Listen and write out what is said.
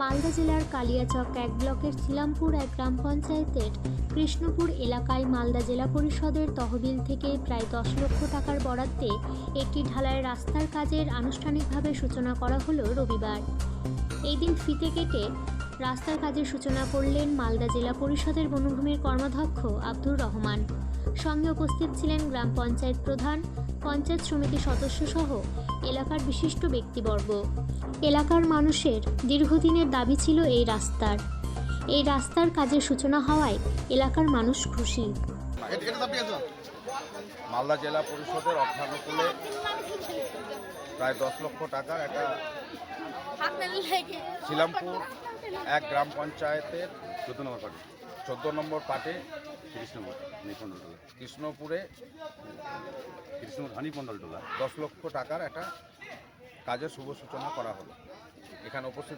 মালদা জেলার কালিয়াচক এক ব্লকের ছিলামপুর এক গ্রাম পঞ্চায়েতের কৃষ্ণপুর এলাকায় মালদা জেলা পরিষদের তহবিল থেকে প্রায় দশ লক্ষ টাকার বরাদ্দে একটি ঢালাই রাস্তার কাজের আনুষ্ঠানিকভাবে সূচনা করা হলো রবিবার। এই দিন ফিতে কেটে রাস্তার কাজের সূচনা করলেন মালদা জেলা পরিষদের বনভূমির কর্মাধ্যক্ষ আব্দুর রহমান। সঙ্গে উপস্থিত ছিলেন গ্রাম পঞ্চায়েত প্রধান পঞ্চায়েত সমিতি সদস্য সহ এলাকার বিশিষ্ট ব্যক্তিবর্গ। এলাকার মানুষের দীর্ঘদিনের দাবি ছিল এই রাস্তার। এই রাস্তার কাজের সূচনা হওয়ায় এলাকার মানুষ খুশি। মালদা জেলা পরিষদের অর্থানুকূলে প্রায় দশ লক্ষ টাকার একটা শিলামপুর এক গ্রাম পঞ্চায়েতের চোদ্দ নম্বর পার্টি। চোদ্দ নম্বর পাটে কৃষ্ণপুর নিপন্ডলটোলা কৃষ্ণপুরে কৃষ্ণপুর হানিপন্ডলটোলা দশ লক্ষ টাকার একটা কাজের শুভ সূচনা করা হলো। এখানে উপস্থিত